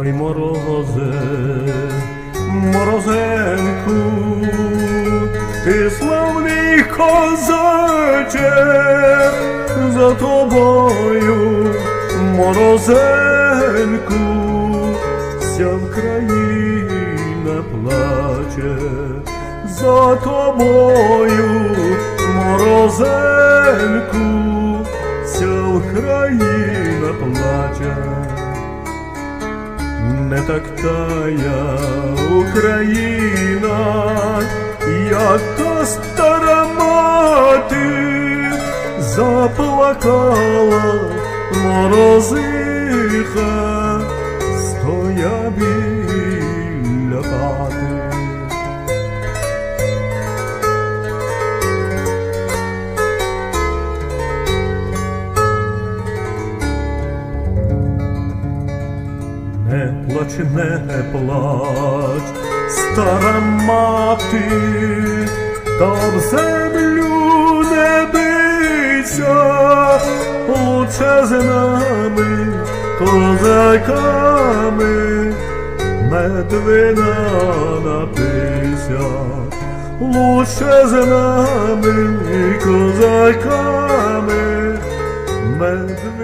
морозе, морозенку, ти славний козаче, за тобою, морозенку, вся Україна плаче, за тобою, морозенку, вся Україна плаче. Не так тая Україна, як та стара мати, заплакала морозиха, стоя біля хати. Плач, не плач, стара мати, та в землю не бийся, лучше з нами, козаками, медвина напися, лучше з нами, козаками, медвина